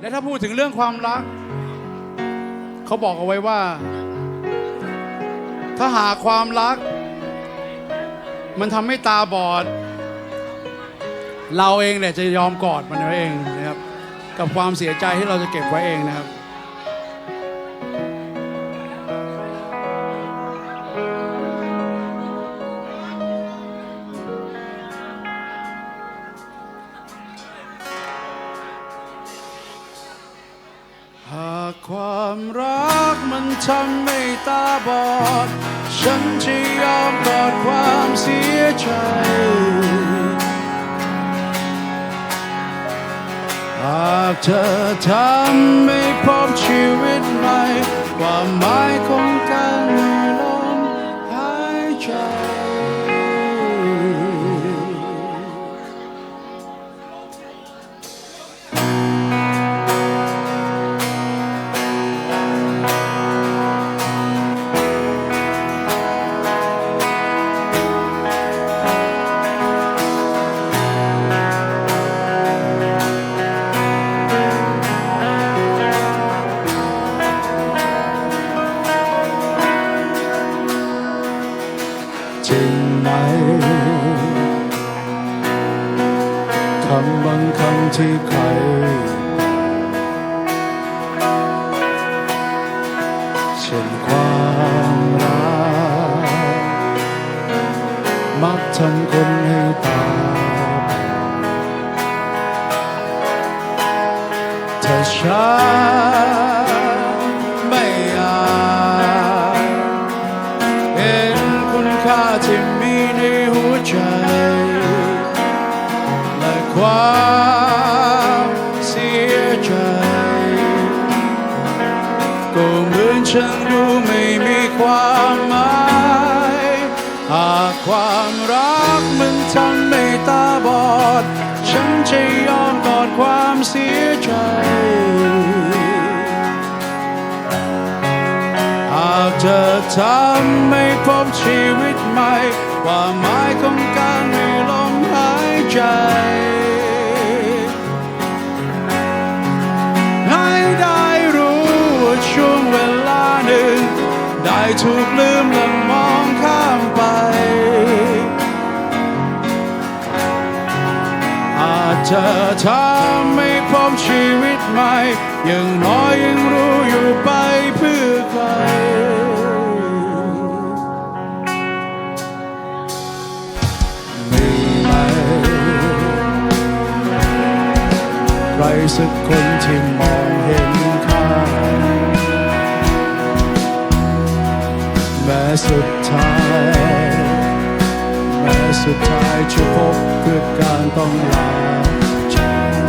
และถ้าพูดถึงเรื่องความรัก เขาบอกเอาไว้ว่า ถ้าหาความรัก มันทำให้ตาบอด เราเองเนี่ยจะยอมกอดมันไว้เองนะครับ กับความเสียใจที่เราจะเก็บไว้เองนะครับ ความรักมันทำให้ตาบอด ฉันจะยอมกอดความเสียใจ หากเธอทำไม่พบชีวิตใหม่ความหมายของกา ที่ใคร เช่นความรัก มักทำคนให้ตาบอดถ้า ความหมายหากความรักมันทำให้ตาบอด ฉันจะยอมกอดความเสียใจ หากเธอทำให้พบชีวิตใหม่ ความหมายของการมีลมหายใจให้ได้รู้ว่าช่วงเวลาหนึ่ง ได้ถูกลืมและมองข้ามไป อาจจะทำให้พบชีวิตใหม่ยังน้อยยังรู้อยู่ไปเพื่อใครมีไหมใครสักคนที่มองเห็น ม้สุดท้ายแม้สุดท้ายจะพบคือการต้องลาจาก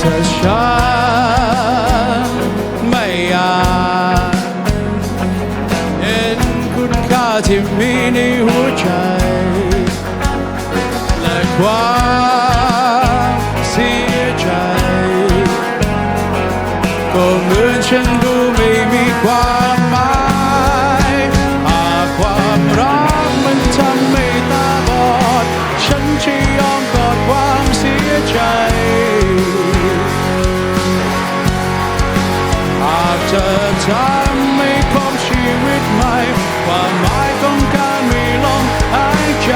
ถ้าฉันไม่อยาจเห็นคุณค่าที่มีในหัวใจ และความ ความหมายหากความรักมันทำให้ตาบอด ฉันจะยอมกอดความเสียใจ หากเธอทำให้พบชีวิตใหม่ ความหมายของการมีลมหายใจ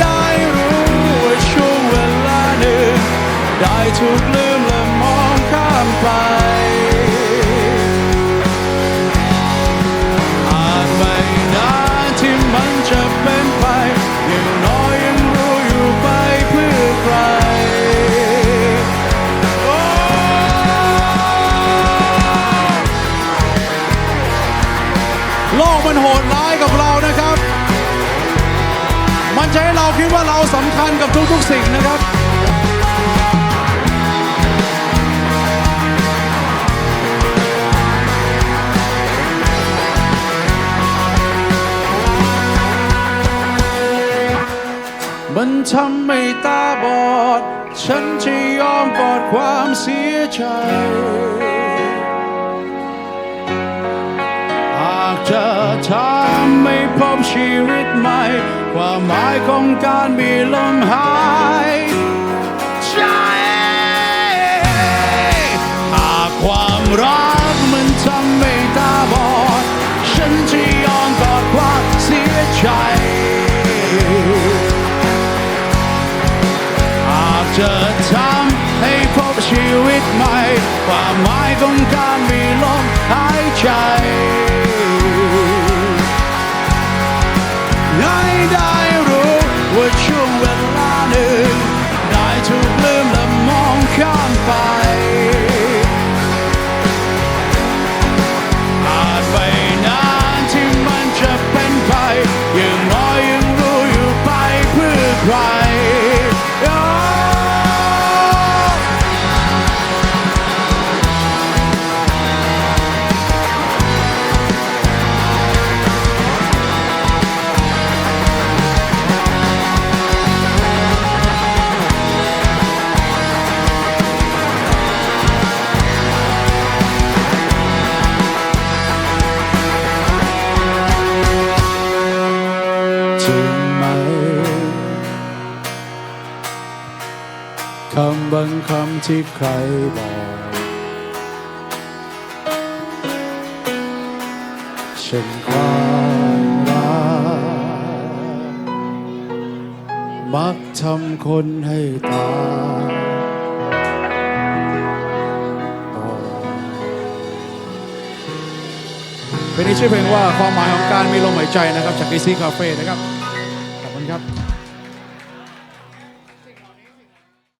ได้รู้ว่าช่วงเวลาหนึ่งได้ถูกลื ทุกๆสิ่งนะครับ มันทำให้ตาบอด ฉันจะยอมกอดความเสียใจ เจะทำให้พบชีวิตใหม่ ความหมายของการมีลมหายใจหากความรักมันทำให้ตาบอด ฉันจะยอมกอดความเสียใจอาจจะทำให้พบชีวิตใหม่ ความหมายของการ บางคำที่ใครบอกเช่นความรักมักทำคนให้ตายเพลงนี้ชื่อเพลงว่าความหมายของการมีลมหายใจนะครับ จากดีซีคาเฟ่นะครับ ขอบคุณครับ